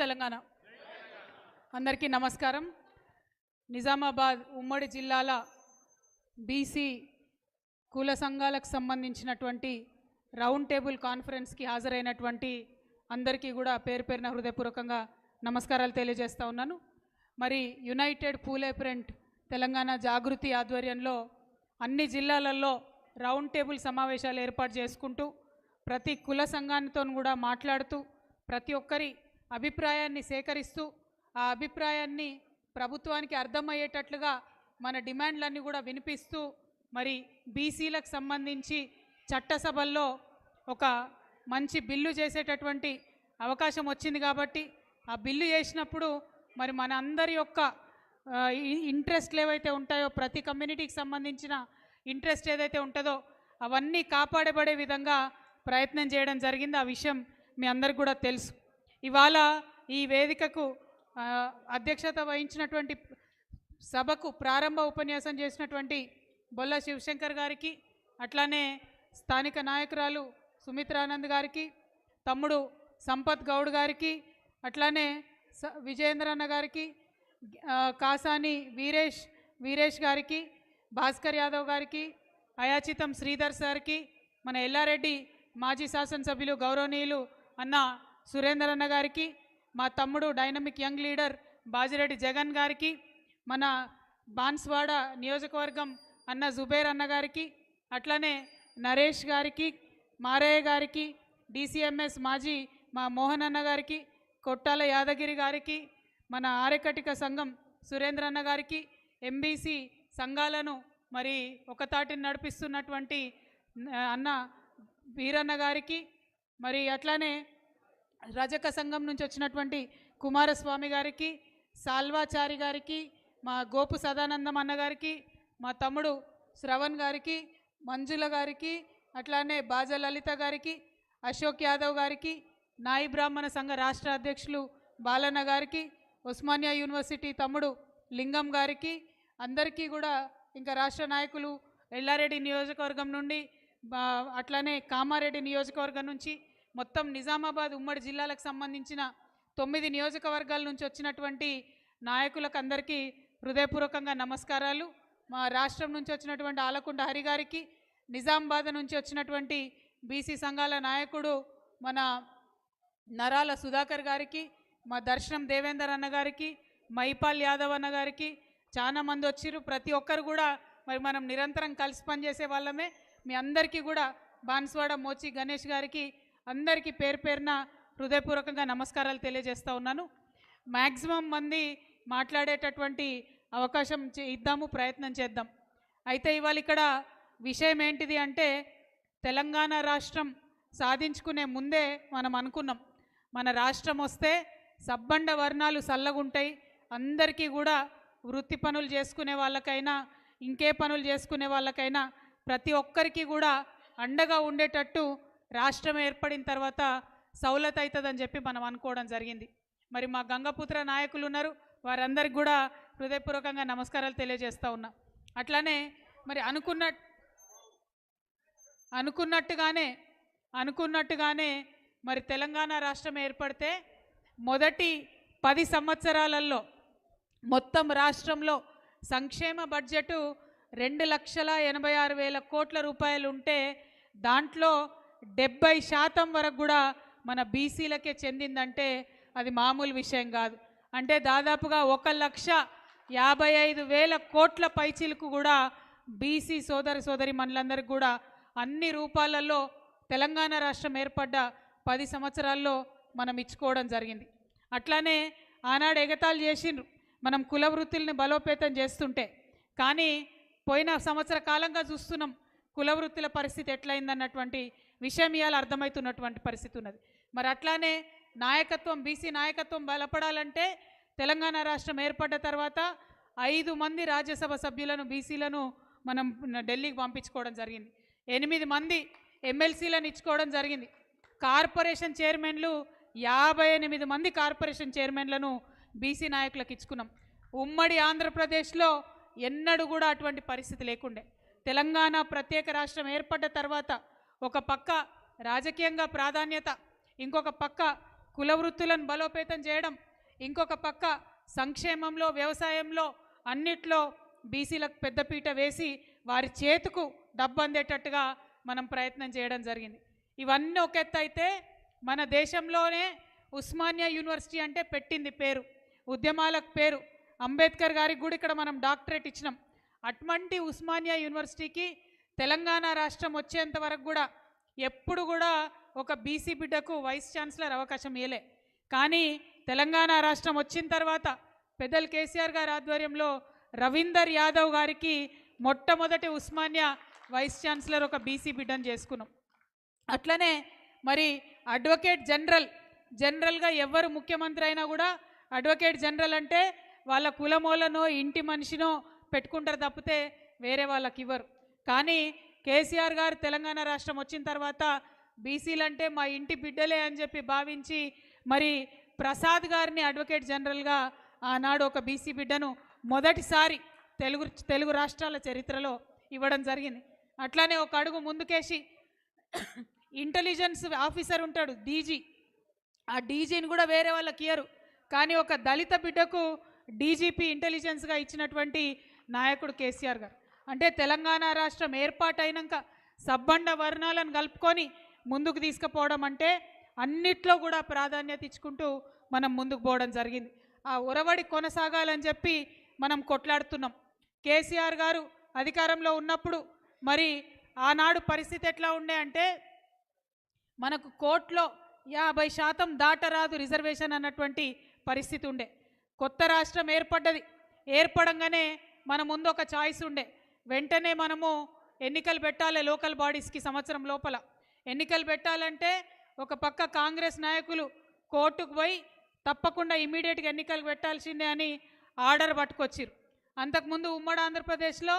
తెలంగాణ. అందరికీ నమస్కారం. నిజామాబాద్ ఉమ్మడి జిల్లాల బీసీ కుల సంఘాలకు సంబంధించినటువంటి రౌండ్ టేబుల్ కాన్ఫరెన్స్కి హాజరైనటువంటి అందరికీ కూడా పేరు పేరున హృదయపూర్వకంగా నమస్కారాలు తెలియజేస్తా ఉన్నాను. మరి యునైటెడ్ పూలే ప్రింట్ తెలంగాణ జాగృతి ఆధ్వర్యంలో అన్ని జిల్లాలలో రౌండ్ టేబుల్ సమావేశాలు ఏర్పాటు చేసుకుంటూ ప్రతి కుల సంఘానితో కూడా మాట్లాడుతూ ప్రతి ఒక్కరి అభిప్రాయాన్ని సేకరిస్తూ ఆ అభిప్రాయాన్ని ప్రభుత్వానికి అర్థమయ్యేటట్లుగా మన డిమాండ్లన్నీ కూడా వినిపిస్తూ మరి బీసీలకు సంబంధించి చట్టసభల్లో ఒక మంచి బిల్లు చేసేటటువంటి అవకాశం వచ్చింది కాబట్టి ఆ బిల్లు చేసినప్పుడు మరి మన అందరి యొక్క ఇంట్రెస్ట్లు ఏవైతే ఉంటాయో ప్రతి కమ్యూనిటీకి సంబంధించిన ఇంట్రెస్ట్ ఏదైతే ఉంటుందో అవన్నీ కాపాడబడే విధంగా ప్రయత్నం చేయడం జరిగింది. ఆ విషయం మీ అందరికి కూడా తెలుసు. ఇవాళ ఈ వేదికకు అధ్యక్షత వహించినటువంటి సభకు ప్రారంభ ఉపన్యాసం చేసినటువంటి బొల్ల శివశంకర్ గారికి అట్లానే స్థానిక నాయకురాలు సుమిత్రానంద్ గారికి తమ్ముడు సంపత్ గౌడ్ గారికి అట్లానే స గారికి కాసాని వీరేష్ వీరేష్ గారికి భాస్కర్ యాదవ్ గారికి అయాచితం శ్రీధర్ సార్కి మన ఎల్లారెడ్డి మాజీ శాసనసభ్యులు గౌరవనీయులు అన్న సురేందర్ అన్న గారికి మా తమ్ముడు dynamic young leader Bajireddy Jagan గారికి మన బాన్స్వాడ నియోజకవర్గం అన్న జుబేర్ అన్న గారికి అట్లనే నరేష్ గారికి మారయ్య గారికి డిసిఎంఎస్ మాజీ మా మోహన్ అన్న గారికి కొట్టాల యాదగిరి గారికి మన ఆరెకటిక సంఘం సురేంద్ర అన్న గారికి ఎంబీసీ సంఘాలను మరి ఒకతాటిని నడిపిస్తున్నటువంటి అన్న వీరన్న గారికి మరి అట్లానే రజక సంఘం నుంచి వచ్చినటువంటి కుమారస్వామి గారికి సాల్వాచారి గారికి మా గోపు సదానందం అన్న గారికి మా తమ్ముడు శ్రవణ్ గారికి మంజుల గారికి అట్లానే బాజ లలిత గారికి అశోక్ యాదవ్ గారికి నాయి బ్రాహ్మణ సంఘ రాష్ట్ర అధ్యక్షులు బాలన్న గారికి ఉస్మానియా యూనివర్సిటీ తమ్ముడు లింగం గారికి అందరికీ కూడా ఇంకా రాష్ట్ర నాయకులు ఎల్లారెడ్డి నియోజకవర్గం నుండి అట్లానే కామారెడ్డి నియోజకవర్గం నుంచి మొత్తం నిజామాబాద్ ఉమ్మడి జిల్లాలకు సంబంధించిన తొమ్మిది నియోజకవర్గాల నుంచి వచ్చినటువంటి నాయకులకు అందరికీ హృదయపూర్వకంగా నమస్కారాలు. మా రాష్ట్రం నుంచి వచ్చినటువంటి ఆలకుండ హరి గారికి నిజామాబాద్ నుంచి వచ్చినటువంటి బీసీ సంఘాల నాయకుడు మన నరాల సుధాకర్ గారికి మా దర్శనం దేవేందర్ అన్న గారికి మైపాల్ యాదవ్ అన్న గారికి చాలా మంది వచ్చిర్రు. ప్రతి ఒక్కరు కూడా మరి మనం నిరంతరం కలిసి పనిచేసే వాళ్ళమే. మీ అందరికీ కూడా బాన్స్వాడ మోచి గణేష్ గారికి అందరికీ పేరు పేరున హృదయపూర్వకంగా నమస్కారాలు తెలియజేస్తూ ఉన్నాను. మ్యాక్సిమం మంది మాట్లాడేటటువంటి అవకాశం చే- ఇద్దాము ప్రయత్నం చేద్దాం. అయితే ఇవాళ ఇక్కడ విషయం ఏంటిది అంటే తెలంగాణ రాష్ట్రం సాధించుకునే ముందే మనం అనుకున్నాం. మన రాష్ట్రం వస్తే సబ్బండ వర్ణాలు సల్లగుంటాయి. అందరికీ కూడా వృత్తి పనులు చేసుకునే వాళ్ళకైనా ఇంకే పనులు చేసుకునే వాళ్ళకైనా ప్రతి ఒక్కరికి కూడా అండగా ఉండేటట్టు రాష్ట్రం ఏర్పడిన తర్వాత సౌలత్ అవుతుందని చెప్పి మనం అనుకోవడం జరిగింది. మరి మా గంగపుత్ర నాయకులు ఉన్నారు. వారందరికి కూడా హృదయపూర్వకంగా నమస్కారాలు తెలియజేస్తూ ఉన్నా. అట్లానే మరి అనుకున్న అనుకున్నట్టుగానే అనుకున్నట్టుగానే మరి తెలంగాణ రాష్ట్రం ఏర్పడితే మొదటి పది సంవత్సరాలలో మొత్తం రాష్ట్రంలో సంక్షేమ బడ్జెట్ రెండు లక్షల ఎనభై ఆరు వేల కోట్ల రూపాయలు ఉంటే దాంట్లో డెబ్బై శాతం వరకు కూడా మన బీసీలకే చెందిందంటే అది మామూలు విషయం కాదు. అంటే దాదాపుగా ఒక లక్ష యాభై ఐదు వేల కోట్ల పైచీలకు కూడా బీసీ సోదరి సోదరి మనలందరికీ కూడా అన్ని రూపాలలో తెలంగాణ రాష్ట్రం ఏర్పడ్డ పది సంవత్సరాల్లో మనం ఇచ్చుకోవడం జరిగింది. అట్లానే ఆనాడు ఎగతాలు చేసిండ్రు. మనం కుల వృత్తుల్ని బలోపేతం చేస్తుంటే. కానీ పోయిన సంవత్సర కాలంగా చూస్తున్నాం కుల వృత్తుల పరిస్థితి ఎట్లయిందన్నటువంటి విషయం ఇవాళ అర్థమవుతున్నటువంటి పరిస్థితి ఉన్నది మరి అట్లానే నాయకత్వం బీసీ నాయకత్వం బలపడాలంటే తెలంగాణ రాష్ట్రం ఏర్పడ్డ తర్వాత ఐదు మంది రాజ్యసభ సభ్యులను బీసీలను మనం ఢిల్లీకి పంపించుకోవడం జరిగింది. ఎనిమిది మంది ఎమ్మెల్సీలను ఇచ్చుకోవడం జరిగింది. కార్పొరేషన్ చైర్మన్లు యాభై ఎనిమిది మంది కార్పొరేషన్ చైర్మన్లను బీసీ నాయకులకు ఇచ్చుకున్నాం. ఉమ్మడి ఆంధ్రప్రదేశ్లో ఎన్నడూ కూడా అటువంటి పరిస్థితి లేకుండే. తెలంగాణ ప్రత్యేక రాష్ట్రం ఏర్పడ్డ తర్వాత ఒక పక్క రాజకీయంగా ప్రాధాన్యత ఇంకొక పక్క కుల వృత్తులను బలోపేతం చేయడం ఇంకొక పక్క సంక్షేమంలో వ్యవసాయంలో అన్నిట్లో బీసీలకు పెద్దపీట వేసి వారి చేతుకు డబ్బు అందేటట్టుగా మనం ప్రయత్నం చేయడం జరిగింది. ఇవన్నీ ఒక ఎత్తు అయితే మన దేశంలోనే ఉస్మానియా యూనివర్సిటీ అంటే పెట్టింది పేరు ఉద్యమాలకు పేరు. అంబేద్కర్ గారికి కూడా ఇక్కడ మనం డాక్టరేట్ ఇచ్చినాం. అటువంటి ఉస్మానియా యూనివర్సిటీకి తెలంగాణ రాష్ట్రం వచ్చేంత వరకు కూడా ఎప్పుడు కూడా ఒక బీసీ బిడ్డకు వైస్ ఛాన్సలర్ అవకాశం ఇవ్వలే కానీ తెలంగాణ రాష్ట్రం వచ్చిన తర్వాత పెద్దలు కేసీఆర్ గారి ఆధ్వర్యంలో రవీందర్ యాదవ్ గారికి మొట్టమొదటి ఉస్మానియా వైస్ ఛాన్సలర్ ఒక బీసీ బిడ్డను చేసుకున్నాం. అట్లనే మరి అడ్వకేట్ జనరల్ జనరల్గా ఎవరు ముఖ్యమంత్రి అయినా కూడా అడ్వకేట్ జనరల్ అంటే వాళ్ళ కులమూలనో ఇంటి మనిషినో పెట్టుకుంటారు తప్పితే వేరే వాళ్ళకి ఇవ్వరు. కానీ కేసీఆర్ గారు తెలంగాణ రాష్ట్రం వచ్చిన తర్వాత బీసీలంటే మా ఇంటి బిడ్డలే అని చెప్పి భావించి మరి ప్రసాద్ గారిని అడ్వకేట్ జనరల్గా ఆనాడు ఒక బీసీ బిడ్డను మొదటిసారి తెలుగు తెలుగు రాష్ట్రాల చరిత్రలో ఇవ్వడం జరిగింది. అట్లానే ఒక అడుగు ముందుకేసి ఇంటెలిజెన్స్ ఆఫీసర్ ఉంటాడు డీజీ. ఆ డీజీని కూడా వేరే వాళ్ళకి ఇయ్యరు. కానీ ఒక దళిత బిడ్డకు డీజీపీ ఇంటెలిజెన్స్గా ఇచ్చినటువంటి నాయకుడు కేసీఆర్ గారు. అంటే తెలంగాణ రాష్ట్రం ఏర్పాటైనాక సబ్బండ వర్ణాలను కలుపుకొని ముందుకు తీసుకుపోవడం అంటే అన్నిట్లో కూడా ప్రాధాన్యత ఇచ్చుకుంటూ మనం ముందుకు పోవడం జరిగింది. ఆ ఉరవడి కొనసాగాలని చెప్పి మనం కొట్లాడుతున్నాం. కేసీఆర్ గారు అధికారంలో ఉన్నప్పుడు మరి ఆనాడు పరిస్థితి ఎట్లా ఉండే అంటే మనకు కోర్టులో యాభై శాతం దాటరాదు రిజర్వేషన్ అన్నటువంటి పరిస్థితి ఉండే. కొత్త రాష్ట్రం ఏర్పడ్డది. ఏర్పడంగానే మన ముందు ఒక చాయిస్ ఉండే. వెంటనే మనము ఎన్నికలు పెట్టాలి లోకల్ బాడీస్కి సంవత్సరం లోపల. ఎన్నికలు పెట్టాలంటే ఒక పక్క కాంగ్రెస్ నాయకులు కోర్టుకు పోయి తప్పకుండా ఇమీడియట్గా ఎన్నికలు పెట్టాల్సిందే అని ఆర్డర్ పట్టుకొచ్చిర్రు. అంతకుముందు ఉమ్మడి ఆంధ్రప్రదేశ్లో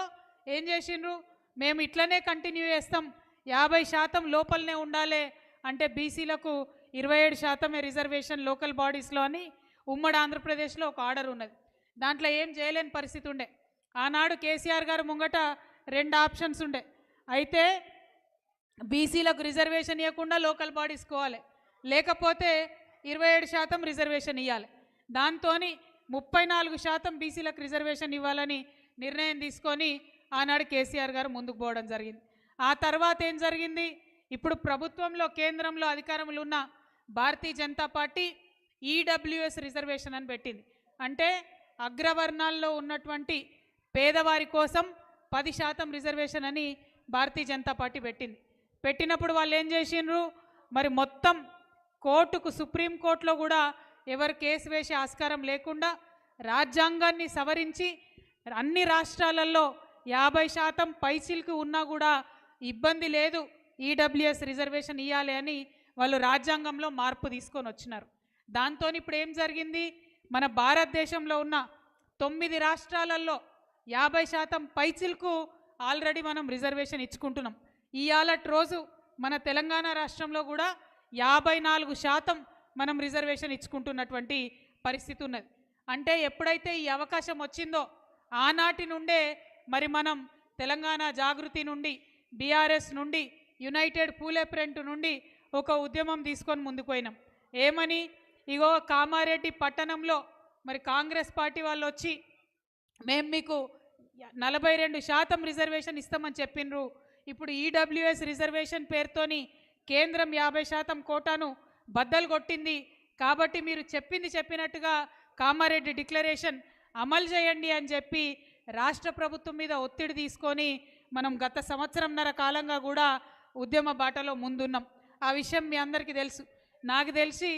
ఏం చేసిండ్రు? మేము ఇట్లనే కంటిన్యూ చేస్తాం. యాభై శాతం లోపలనే ఉండాలి అంటే బీసీలకు ఇరవై ఏడు శాతమే రిజర్వేషన్ లోకల్ బాడీస్లో అని ఉమ్మడి ఆంధ్రప్రదేశ్లో ఒక ఆర్డర్ ఉన్నది. దాంట్లో ఏం చేయలేని పరిస్థితి ఉండే. ఆనాడు కేసీఆర్ గారు ముంగట రెండు ఆప్షన్స్ ఉండే. అయితే బీసీలకు రిజర్వేషన్ ఇవ్వకుండా లోకల్ బాడీస్ కోవాలి. లేకపోతే ఇరవై ఏడు శాతం రిజర్వేషన్ ఇవ్వాలి దాంతో ముప్పై నాలుగు శాతం బీసీలకు రిజర్వేషన్ ఇవ్వాలని నిర్ణయం తీసుకొని ఆనాడు కేసీఆర్ గారు ముందుకు పోవడం జరిగింది. ఆ తర్వాత ఏం జరిగింది? ఇప్పుడు ప్రభుత్వంలో కేంద్రంలో అధికారంలో ఉన్న Bharatiya Janata party EWS reservation అని పెట్టింది. అంటే అగ్రవర్ణాల్లో ఉన్నటువంటి పేదవారి కోసం పది శాతం రిజర్వేషన్ అని భారతీయ జనతా పార్టీ పెట్టింది. పెట్టినప్పుడు వాళ్ళు ఏం చేసిండ్రు? మరి మొత్తం కోర్టుకు సుప్రీంకోర్టులో కూడా ఎవరు కేసు వేసే ఆస్కారం లేకుండా రాజ్యాంగాన్ని సవరించి అన్ని రాష్ట్రాలలో యాభై శాతం పైచిల్కి ఉన్నా కూడా ఇబ్బంది లేదు ఈడబ్ల్యూఎస్ రిజర్వేషన్ ఇవ్వాలి అని వాళ్ళు రాజ్యాంగంలో మార్పు తీసుకొని వచ్చినారు. దాంతో ఇప్పుడు ఏం జరిగింది? మన భారతదేశంలో ఉన్న తొమ్మిది రాష్ట్రాలలో యాభై శాతం పైచిల్కు ఆల్రెడీ మనం రిజర్వేషన్ ఇచ్చుకుంటున్నాం. ఇవాళటి రోజు మన తెలంగాణ రాష్ట్రంలో కూడా యాభై నాలుగు శాతం మనం రిజర్వేషన్ ఇచ్చుకుంటున్నటువంటి పరిస్థితి ఉన్నది. అంటే ఎప్పుడైతే ఈ అవకాశం వచ్చిందో ఆనాటి నుండే మరి మనం తెలంగాణ జాగృతి నుండి బీఆర్ఎస్ నుండి యునైటెడ్ పూలే ప్రింట్ నుండి ఒక ఉద్యమం తీసుకొని ముందుకు పోయినాం. ఏమని? ఇగో కామారెడ్డి పట్టణంలో మరి కాంగ్రెస్ పార్టీ వాళ్ళు వచ్చి మేము మీకు నలభై రెండు శాతం రిజర్వేషన్ ఇస్తామని చెప్పిండ్రు ఇప్పుడు ఈడబ్ల్యూఎస్ రిజర్వేషన్ పేరుతోని కేంద్రం యాభై శాతం కోటాను బద్దలు కొట్టింది. కాబట్టి మీరు చెప్పింది చెప్పినట్టుగా కామారెడ్డి డిక్లరేషన్ అమలు చేయండి అని చెప్పి రాష్ట్ర ప్రభుత్వం మీద ఒత్తిడి తీసుకొని మనం గత సంవత్సరంన్నర కాలంగా కూడా ఉద్యమ బాటలో ముందున్నాం. ఆ విషయం మీ అందరికీ తెలుసు. నాకు తెలిసి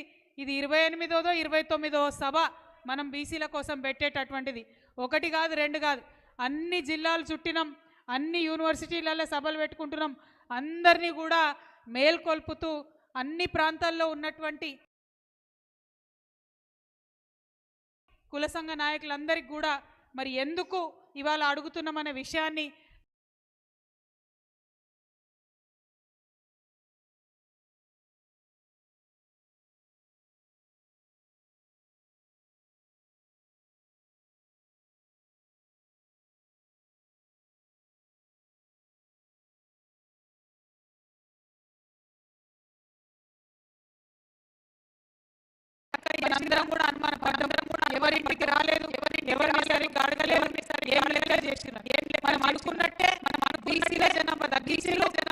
ఇది ఇరవై ఎనిమిదోదో ఇరవై తొమ్మిదో సభ మనం బీసీల కోసం పెట్టేటటువంటిది. ఒకటి కాదు రెండు కాదు. అన్ని జిల్లాలు చుట్టినాం అన్ని యూనివర్సిటీలలో సభలు పెట్టుకుంటున్నాం. అందరినీ కూడా మేల్కొల్పుతూ అన్ని ప్రాంతాల్లో ఉన్నటువంటి కుల సంఘ నాయకులందరికీ కూడా మరి ఎందుకు ఇవాళ అడుగుతున్నామనే విషయాన్ని మనందరం కూడా అనుమానం పడ్డం. కూడా ఎవరింటికి రాలేదు ఎవరిని సరిగ్గా అడగలేదు ఏం లెక్క చేసినారు మనం అనుకున్నట్టే మనం బీసీల జనాభా తగ్గించారు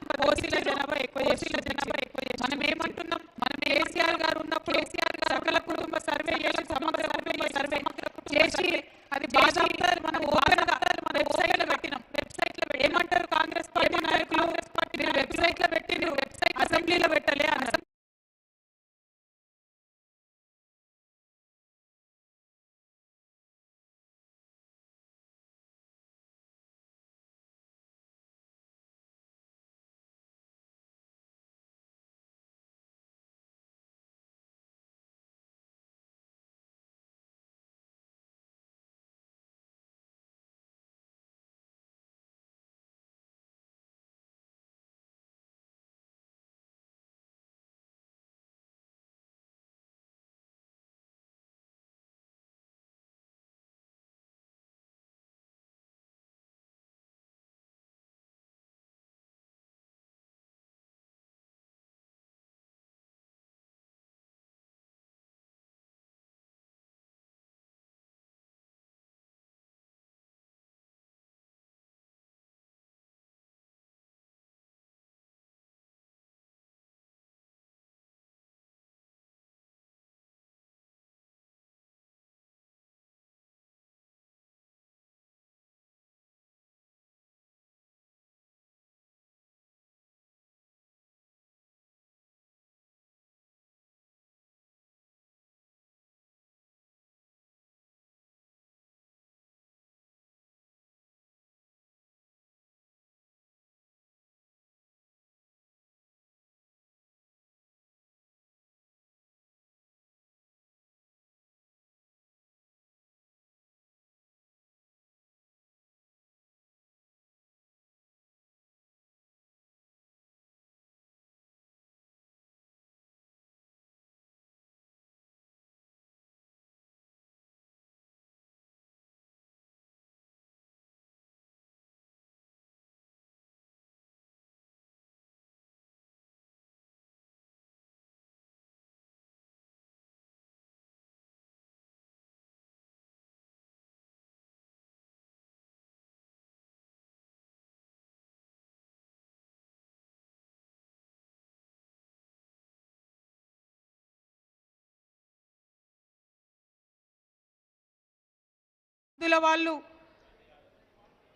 ఇందులో వాళ్ళు.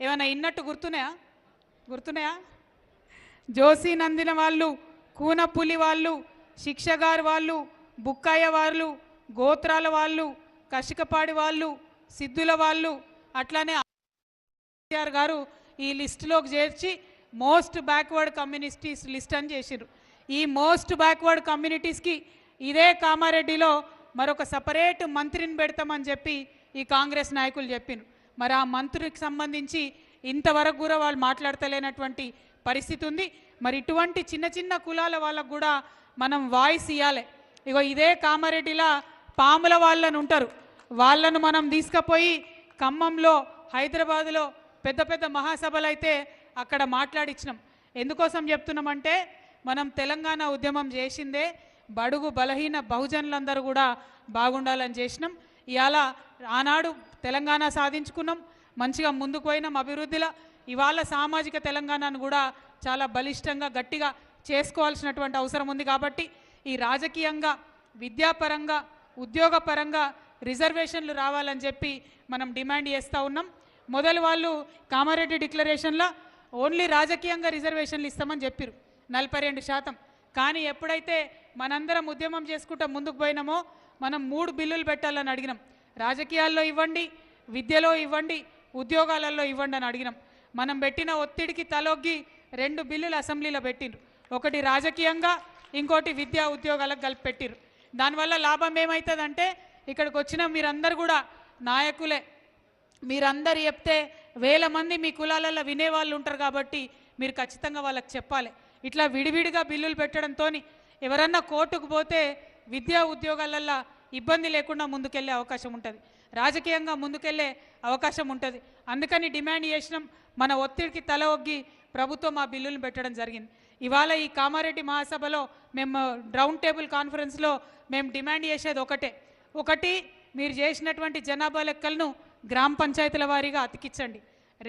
ఏమైనా ఇన్నట్టు గుర్తున్నాయా? గుర్తున్నాయా? జోసి నందిన వాళ్ళు కూనపులి వాళ్ళు శిక్షగారు వాళ్ళు బుక్కయ్య వాళ్ళు గోత్రాల వాళ్ళు కషికపాడి వాళ్ళు సిద్ధుల వాళ్ళు అట్లానే కేసీఆర్ గారు ఈ లిస్టులోకి చేర్చి మోస్ట్ బ్యాక్వర్డ్ కమ్యూనిటీస్ లిస్ట్ అని చేసిరు ఈ మోస్ట్ బ్యాక్వర్డ్ కమ్యూనిటీస్కి ఇదే కామారెడ్డిలో మరొక సపరేట్ మంత్రిని పెడతామని చెప్పి ఈ కాంగ్రెస్ నాయకులు చెప్పినారు మరి ఆ మంత్రికి సంబంధించి ఇంతవరకు కూడా వాళ్ళు మాట్లాడతలేనటువంటి పరిస్థితి ఉంది. మరి ఇటువంటి చిన్న చిన్న కులాల వాళ్ళకు కూడా మనం వాయిస్ ఇవ్వాలి ఇగో ఇదే కామారెడ్డిలా పాముల వాళ్ళని ఉంటారు. వాళ్ళను మనం తీసుకుపోయి ఖమ్మంలో హైదరాబాదులో పెద్ద పెద్ద మహాసభలు అయితే అక్కడ మాట్లాడించినాం ఎందుకోసం చెప్తున్నామంటే మనం తెలంగాణ ఉద్యమం చేసిందే బడుగు బలహీన బహుజనులందరూ కూడా బాగుండాలని చేసినాం. ఇవాళ ఆనాడు తెలంగాణ సాధించుకున్నాం మంచిగా ముందుకు పోయినాం అభివృద్ధిలో. ఇవాళ సామాజిక తెలంగాణను కూడా చాలా బలిష్టంగా గట్టిగా చేసుకోవాల్సినటువంటి అవసరం ఉంది కాబట్టి ఈ రాజకీయంగా విద్యాపరంగా ఉద్యోగపరంగా రిజర్వేషన్లు రావాలని చెప్పి మనం డిమాండ్ చేస్తూ ఉన్నాం. మొదలు వాళ్ళు కామారెడ్డి డిక్లరేషన్లో ఓన్లీ రాజకీయంగా రిజర్వేషన్లు ఇస్తామని చెప్పారు నలభై రెండు శాతం. కానీ ఎప్పుడైతే మనందరం ఉద్యమం చేసుకుంటూ ముందుకు పోయినామో మనం మూడు బిల్లులు పెట్టాలని అడిగినాం. రాజకీయాల్లో ఇవ్వండి విద్యలో ఇవ్వండి ఉద్యోగాలలో ఇవ్వండి అని అడిగినాం. మనం పెట్టిన ఒత్తిడికి తలొగ్గి రెండు బిల్లులు అసెంబ్లీలో పెట్టిండ్రు. ఒకటి రాజకీయంగా ఇంకోటి విద్యా ఉద్యోగాలకు కలిపి పెట్టిరు దానివల్ల లాభం ఏమవుతుందంటే ఇక్కడికి వచ్చిన మీరందరూ కూడా నాయకులే. మీరందరు చెప్తే వేల మంది మీ కులాలలో వినేవాళ్ళు ఉంటారు కాబట్టి మీరు ఖచ్చితంగా వాళ్ళకి చెప్పాలి. ఇట్లా విడివిడిగా బిల్లులు పెట్టడంతో ఎవరన్నా కోర్టుకు పోతే విద్యా ఉద్యోగాలల్లో ఇబ్బంది లేకుండా ముందుకెళ్ళే అవకాశం ఉంటుంది. రాజకీయంగా ముందుకెళ్ళే అవకాశం ఉంటుంది. అందుకని డిమాండ్ చేసినాం మన ఒత్తిడికి తల ఒగ్గి ప్రభుత్వం ఆ బిల్లులను పెట్టడం జరిగింది. ఇవాళ ఈ కామారెడ్డి మహాసభలో మేము రౌండ్ టేబుల్ కాన్ఫరెన్స్లో మేము డిమాండ్ చేసేది ఒకటే. ఒకటి మీరు చేసినటువంటి జనాభా లెక్కలను గ్రామ పంచాయతీల వారీగా అతికించండి.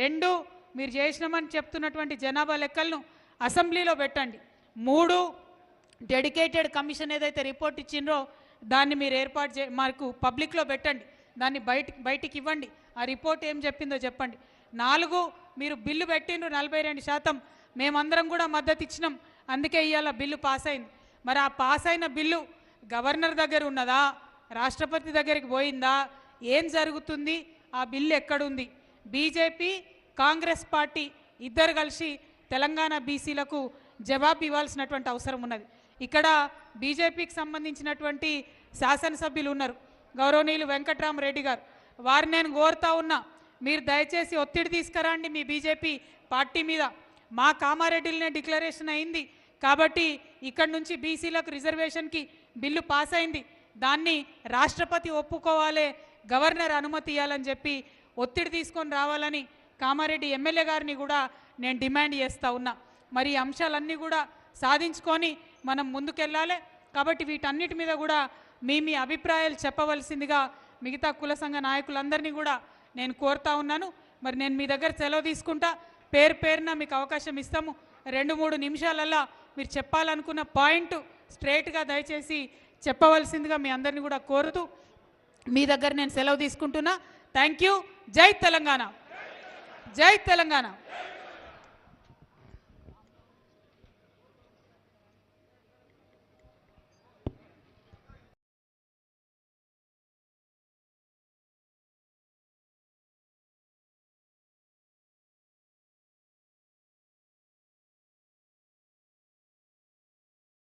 రెండు మీరు చేసినామని చెప్తున్నటువంటి జనాభా లెక్కలను అసెంబ్లీలో పెట్టండి. మూడు డెడికేటెడ్ కమిషన్ ఏదైతే రిపోర్ట్ ఇచ్చిండ్రో దాన్ని మీరు ఏర్పాటు చే మాకు పబ్లిక్లో పెట్టండి. దాన్ని బయట బయటికి ఇవ్వండి. ఆ రిపోర్ట్ ఏం చెప్పిందో చెప్పండి. నాలుగు మీరు బిల్లు పెట్టిండ్రు నలభై రెండు శాతం. మేమందరం కూడా మద్దతు ఇచ్చినాం. అందుకే ఇవాళ బిల్లు పాస్ అయింది. మరి ఆ పాస్ అయిన బిల్లు గవర్నర్ దగ్గర ఉన్నదా? రాష్ట్రపతి దగ్గరికి పోయిందా? ఏం జరుగుతుంది? ఆ బిల్లు ఎక్కడుంది? బీజేపీ కాంగ్రెస్ పార్టీ ఇద్దరు కలిసి తెలంగాణ బీసీలకు జవాబు ఇవ్వాల్సినటువంటి అవసరం ఉన్నది. ఇక్కడ బీజేపీకి సంబంధించినటువంటి శాసనసభ్యులు ఉన్నారు. గౌరవనీయులు వెంకట్రామరెడ్డి గారు. వారిని నేను కోరుతా ఉన్నా మీరు దయచేసి ఒత్తిడి తీసుకురండి మీ బీజేపీ పార్టీ మీద. మా కామారెడ్డిలోనే డిక్లరేషన్ అయింది. కాబట్టి ఇక్కడ నుంచి బీసీలకు రిజర్వేషన్కి బిల్లు పాస్ అయింది. దాన్ని రాష్ట్రపతి ఒప్పుకోవాలి గవర్నర్ అనుమతి ఇవ్వాలని చెప్పి ఒత్తిడి తీసుకొని రావాలని కామారెడ్డి ఎమ్మెల్యే గారిని కూడా నేను డిమాండ్ చేస్తూ ఉన్నా. మరి అంశాలన్నీ కూడా సాధించుకొని మనం ముందుకెళ్ళాలి. కాబట్టి వీటన్నిటి మీద కూడా మీ మీ అభిప్రాయాలు చెప్పవలసిందిగా మిగతా కుల సంఘ నాయకులందరినీ కూడా నేను కోరుతా ఉన్నాను. మరి నేను మీ దగ్గర సెలవు తీసుకుంటా. పేరు పేరున మీకు అవకాశం ఇస్తాము. రెండు మూడు నిమిషాలల్లా మీరు చెప్పాలనుకున్న పాయింట్ స్ట్రేట్గా దయచేసి చెప్పవలసిందిగా మీ అందరిని కూడా కోరుతూ మీ దగ్గర నేను సెలవు తీసుకుంటున్నా. Thank you. జై తెలంగాణ. జై తెలంగాణ.